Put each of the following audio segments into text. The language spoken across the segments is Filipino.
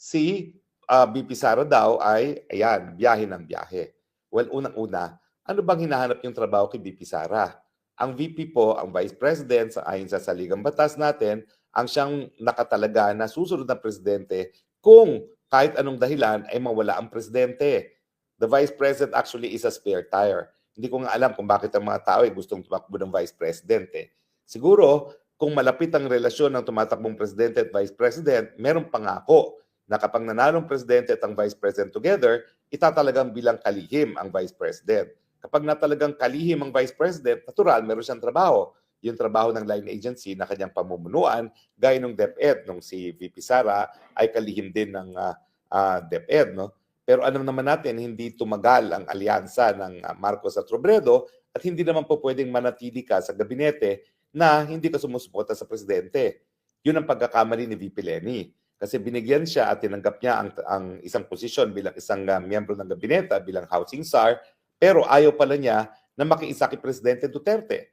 si ah, BP Sara daw ay, ayan, biyahe ng biyahe. Well, unang-una, ano bang hinahanap yung trabaho kay BP Sara? Ang VP po, ang Vice President, sa ayon sa saligang batas natin, ang siyang nakatalaga na susunod na presidente kung kahit anong dahilan ay mawala ang presidente. The Vice President actually is a spare tire. Hindi ko nga alam kung bakit ang mga tao ay gustong tumakbo ng Vice President. Eh. Siguro, kung malapit ang relasyon ng tumatakbong presidente at vice president, merong pangako na kapag nanalong presidente at ang vice president together, itatalagang bilang kalihim ang vice president. Kapag natalagang kalihim ang vice president, natural, meron siyang trabaho. Yung trabaho ng line agency na kanyang pamumunuan, gaya ng DepEd, nung si VP Sara ay kalihim din ng ah, ah, DepEd. No? Pero alam naman natin, hindi tumagal ang alyansa ng ah, Marcos at Robredo at hindi naman po pwedeng manatili ka sa gabinete na hindi ka sumusuporta sa presidente. Yun ang pagkakamali ni VP Lenny. Kasi binigyan siya at tinanggap niya ang, ang isang posisyon bilang isang uh, miyembro ng gabinete, bilang housing czar, pero ayaw pala niya na makiisa kay Presidente Duterte.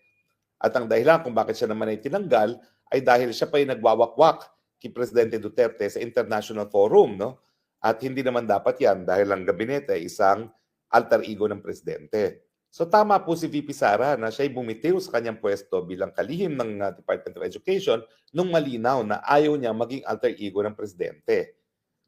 At ang dahilan kung bakit siya naman ay tinanggal ay dahil siya pa ay nagwawakwak kay Presidente Duterte sa international forum. No? At hindi naman dapat yan dahil ang gabinete ay isang alter ego ng Presidente. So tama po si VP Sara na siya'y bumitiw sa kanyang pwesto bilang kalihim ng uh, Department of Education nung malinaw na ayaw niya maging alter ego ng presidente.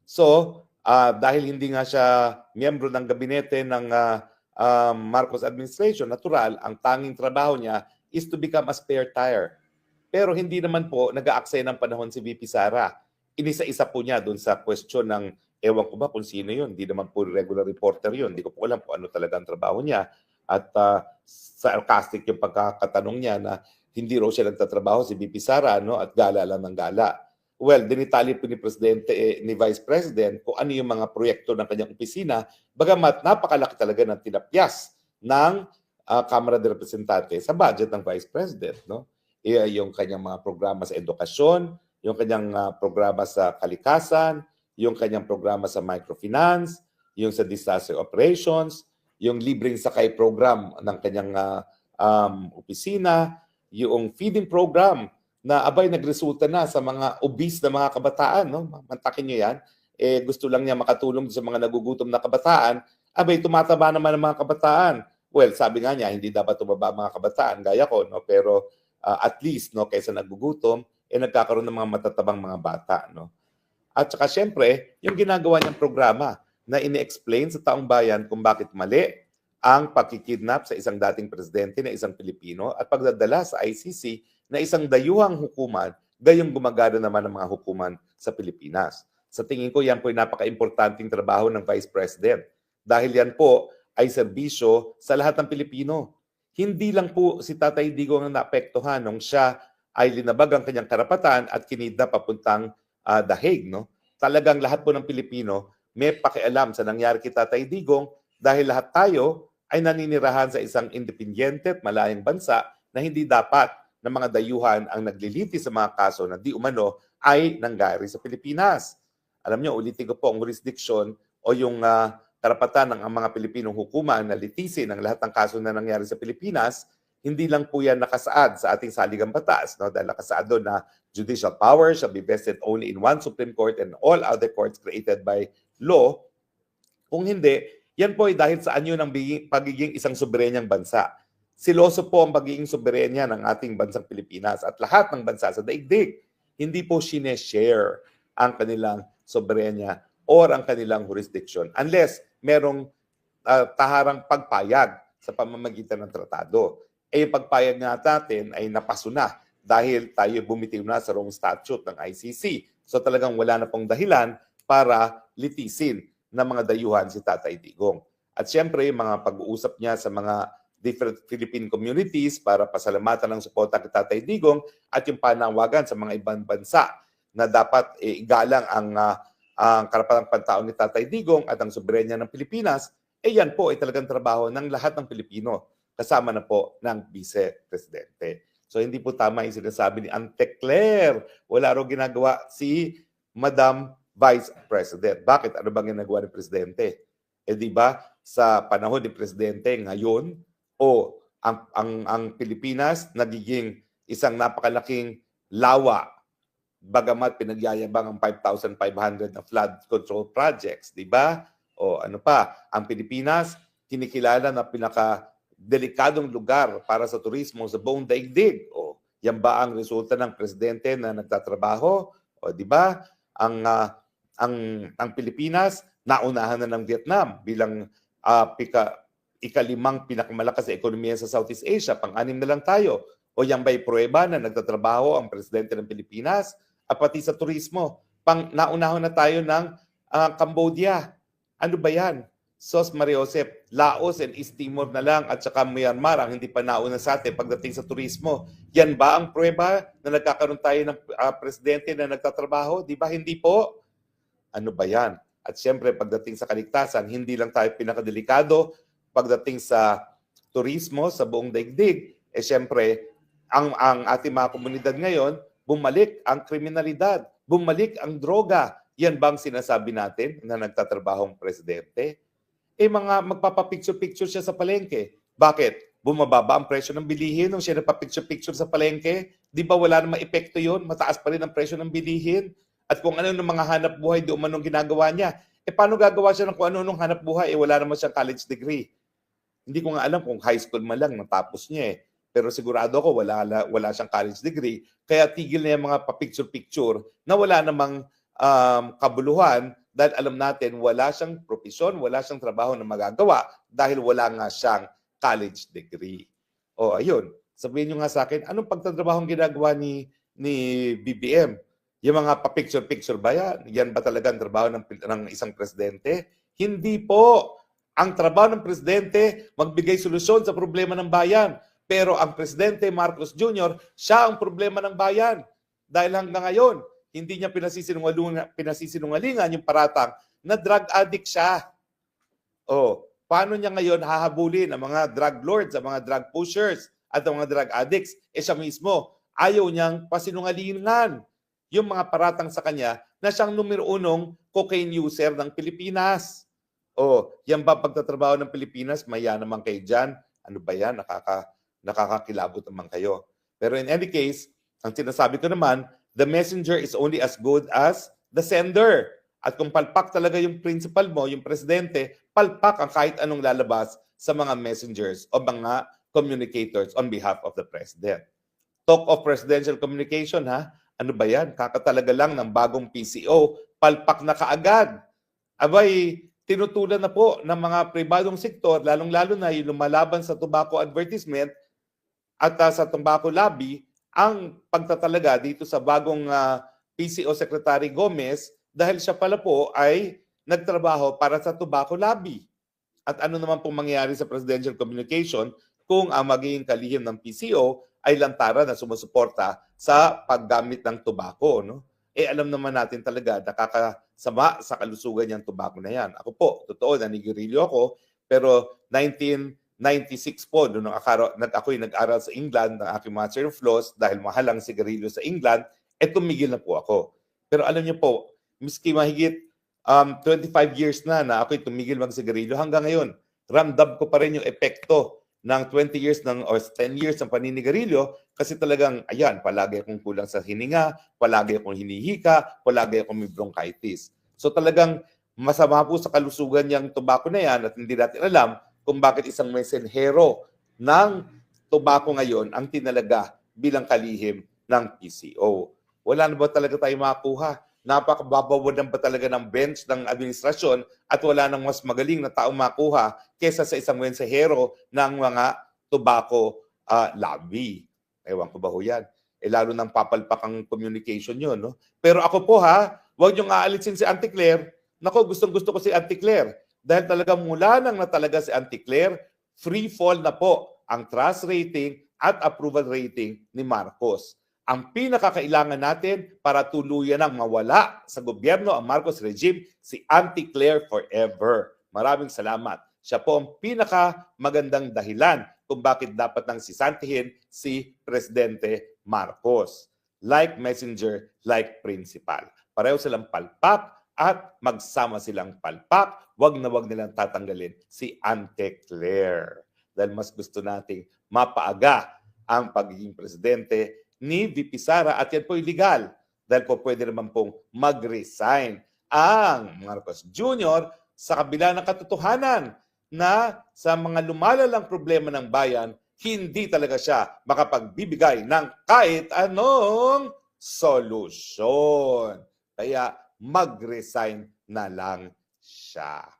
So, ah, dahil hindi nga siya miyembro ng gabinete ng ah, ah, Marcos administration, natural, ang tanging trabaho niya is to become a spare tire. Pero hindi naman po nag-aaksaya ng panahon si VP Sara. Inisa-isa po niya doon sa question ng ewan ko ba kung sino yun. Hindi naman po regular reporter yun. Hindi ko po alam kung ano talaga ang trabaho niya at uh, sarcastic yung pagkakatanong niya na hindi raw siya nagtatrabaho si BP Sara no at gala lang ng gala. Well, dinitali po ni Presidente eh, ni Vice President kung ano yung mga proyekto ng kanyang opisina bagamat napakalaki talaga ng tinapyas ng uh, Kamara de Representante sa budget ng Vice President no. E, yung kanyang mga programa sa edukasyon, yung kanyang uh, programa sa kalikasan, yung kanyang programa sa microfinance, yung sa disaster operations, yung libreng sakay program ng kanyang uh, um, opisina, yung feeding program na abay nagresulta na sa mga obese na mga kabataan, no? Mantakin niyo 'yan. Eh gusto lang niya makatulong sa mga nagugutom na kabataan, abay tumataba naman ang mga kabataan. Well, sabi nga niya hindi dapat tumaba ang mga kabataan gaya ko, no? Pero uh, at least no kaysa nagugutom, eh nagkakaroon ng mga matatabang mga bata, no? At saka syempre, yung ginagawa niyang programa, na ini-explain sa taong bayan kung bakit mali ang pagkikidnap sa isang dating presidente na isang Pilipino at pagdadala sa ICC na isang dayuhang hukuman gayong gumagana naman ng mga hukuman sa Pilipinas. Sa tingin ko, yan po ay napaka-importanting trabaho ng Vice President dahil yan po ay serbisyo sa lahat ng Pilipino. Hindi lang po si Tatay Digong ang naapektuhan nung siya ay linabag ang kanyang karapatan at kinidnap papuntang uh, Dahig. No? Talagang lahat po ng Pilipino may pakialam sa nangyari kay Tatay Digong dahil lahat tayo ay naninirahan sa isang independyente at malayang bansa na hindi dapat ng mga dayuhan ang nagliliti sa mga kaso na di umano ay nangyari sa Pilipinas. Alam niyo, ulitin ko po ang jurisdiction o yung uh, karapatan ng mga Pilipinong hukuman na litisin ang lahat ng kaso na nangyari sa Pilipinas, hindi lang po yan nakasaad sa ating saligang batas. No? Dahil nakasaad doon na judicial power shall be vested only in one Supreme Court and all other courts created by law. Kung hindi, yan po ay dahil sa anyo ng pagiging isang soberenyang bansa. Siloso po ang pagiging soberenya ng ating bansang Pilipinas at lahat ng bansa sa daigdig. Hindi po sineshare ang kanilang soberenya or ang kanilang jurisdiction unless merong uh, taharang pagpayag sa pamamagitan ng tratado. Eh, yung pagpayag nga natin ay napasuna dahil tayo bumitiw na sa wrong statute ng ICC. So talagang wala na pong dahilan para litisin ng mga dayuhan si Tatay Digong. At siyempre, mga pag-uusap niya sa mga different Philippine communities para pasalamatan ng suporta kay Tatay Digong at yung panawagan sa mga ibang bansa na dapat eh, igalang ang, uh, ang karapatang pantao ni Tatay Digong at ang soberenya ng Pilipinas, eh yan po ay talagang trabaho ng lahat ng Pilipino, kasama na po ng Vice Presidente. So hindi po tama yung sinasabi ni Ante Claire. Wala raw ginagawa si Madam Vice President. Bakit? Ano bang ginagawa ni Presidente? Eh di ba sa panahon ni Presidente ngayon o ang, ang, ang Pilipinas nagiging isang napakalaking lawa bagamat pinagyayabang ang 5,500 na flood control projects, di ba? O ano pa, ang Pilipinas, kinikilala na pinaka delikadong lugar para sa turismo sa buong daigdig. O yan ba ang resulta ng presidente na nagtatrabaho? O di ba? Ang ah, ang ang Pilipinas naunahan na ng Vietnam bilang ah, pika, ikalimang pinakamalakas na ekonomiya sa Southeast Asia, pang-anim na lang tayo. O yan ba'y pruweba na nagtatrabaho ang presidente ng Pilipinas at pati sa turismo. Pang naunahon na tayo ng ah, Cambodia. Ano ba yan? Sos Mariosep, Laos and East Timor na lang at saka Myanmar ang hindi pa nauna sa atin pagdating sa turismo. Yan ba ang pruweba na nagkakaroon tayo ng ah, presidente na nagtatrabaho? Di ba hindi po? Ano ba yan? At siyempre pagdating sa kaligtasan, hindi lang tayo pinakadelikado pagdating sa turismo sa buong daigdig. Eh siyempre, ang, ang ating mga komunidad ngayon, bumalik ang kriminalidad, bumalik ang droga. Yan bang sinasabi natin na nagtatrabahong presidente? Eh mga magpapapicture-picture siya sa palengke. Bakit? Bumababa ang presyo ng bilihin nung siya nagpapicture-picture sa palengke? Di ba wala namang epekto yon? Mataas pa rin ang presyo ng bilihin. At kung ano ng mga hanap buhay di umanong ginagawa niya, eh paano gagawa siya ng kung ano nung hanap buhay? Eh wala naman siyang college degree. Hindi ko nga alam kung high school man lang natapos niya eh. Pero sigurado ako wala, wala, siyang college degree. Kaya tigil na yung mga pa-picture-picture na wala namang um, kabuluhan dahil alam natin wala siyang profesyon, wala siyang trabaho na magagawa dahil wala nga siyang college degree. O ayun, sabihin niyo nga sa akin, anong pagtatrabaho ang ginagawa ni, ni BBM? Yung mga pa-picture-picture ba yan? Yan ba talaga ang trabaho ng, ng isang presidente? Hindi po. Ang trabaho ng presidente, magbigay solusyon sa problema ng bayan. Pero ang presidente Marcos Jr., siya ang problema ng bayan. Dahil hanggang ngayon, hindi niya pinasisinungalingan, pinasisinungalingan yung paratang na drug addict siya. Oh, paano niya ngayon hahabulin ang mga drug lords, ang mga drug pushers, at ang mga drug addicts? Eh siya mismo, ayaw niyang pasinungalingan yung mga paratang sa kanya na siyang numero unong cocaine user ng Pilipinas. Oh, yan ba pagtatrabaho ng Pilipinas? Maya naman kayo dyan. Ano ba yan? Nakaka, nakakakilabot naman kayo. Pero in any case, ang sinasabi ko naman, the messenger is only as good as the sender. At kung palpak talaga yung principal mo, yung presidente, palpak ang kahit anong lalabas sa mga messengers o mga communicators on behalf of the president. Talk of presidential communication, ha? Ano ba yan? Kakatalaga lang ng bagong PCO, palpak na kaagad. Abay, tinutulan na po ng mga pribadong sektor, lalong-lalo na yung lumalaban sa tobacco advertisement at uh, sa tobacco lobby, ang pagtatalaga dito sa bagong uh, PCO Secretary Gomez dahil siya pala po ay nagtrabaho para sa tobacco lobby. At ano naman pong mangyayari sa presidential communication kung ang magiging kalihim ng PCO ay lantara na sumusuporta sa paggamit ng tobacco. No? Eh alam naman natin talaga nakakasama sa kalusugan yung tobacco na yan. Ako po, totoo, nanigirilyo ako, pero 1996 po, nung akaro, nag, ako'y nag-aral sa England ng aking Master of Laws dahil mahal ang sigarilyo sa England, eh tumigil na po ako. Pero alam niyo po, miski mahigit um, 25 years na na ako'y tumigil mag-sigarilyo, hanggang ngayon, ramdam ko pa rin yung epekto ng 20 years ng or 10 years ng paninigarilyo kasi talagang ayan palagi akong kulang sa hininga, palagi akong hinihika, palagi akong may bronchitis. So talagang masama po sa kalusugan yung tobacco na yan at hindi natin alam kung bakit isang mensahero ng tobacco ngayon ang tinalaga bilang kalihim ng PCO. Wala na ba talaga tayo makakuha? Napakababawad ba talaga ng bench ng administrasyon at wala nang mas magaling na taong makuha kesa sa isang mensahero ng mga tobacco uh, lobby. Ewan ko ba ho yan? Eh lalo nang papalpak ang communication yun. No? Pero ako po ha, huwag niyong aalisin si Auntie Claire. Nako, gustong gusto ko si Auntie Claire. Dahil talaga mula nang na talaga si Auntie Claire, free fall na po ang trust rating at approval rating ni Marcos. Ang pinakakailangan natin para tuluyan ang mawala sa gobyerno ang Marcos regime, si Auntie Claire forever. Maraming salamat. Siya po ang pinaka magandang dahilan kung bakit dapat nang sisantihin si Presidente Marcos. Like messenger, like principal. Pareho silang palpak at magsama silang palpak. Huwag na huwag nilang tatanggalin si Auntie Claire. Dahil mas gusto nating mapaaga ang pagiging presidente ni VP Sara at yan po illegal dahil po pwede naman pong mag-resign ang Marcos Jr. sa kabila ng katotohanan na sa mga lumalalang problema ng bayan, hindi talaga siya makapagbibigay ng kahit anong solusyon. Kaya mag-resign na lang siya.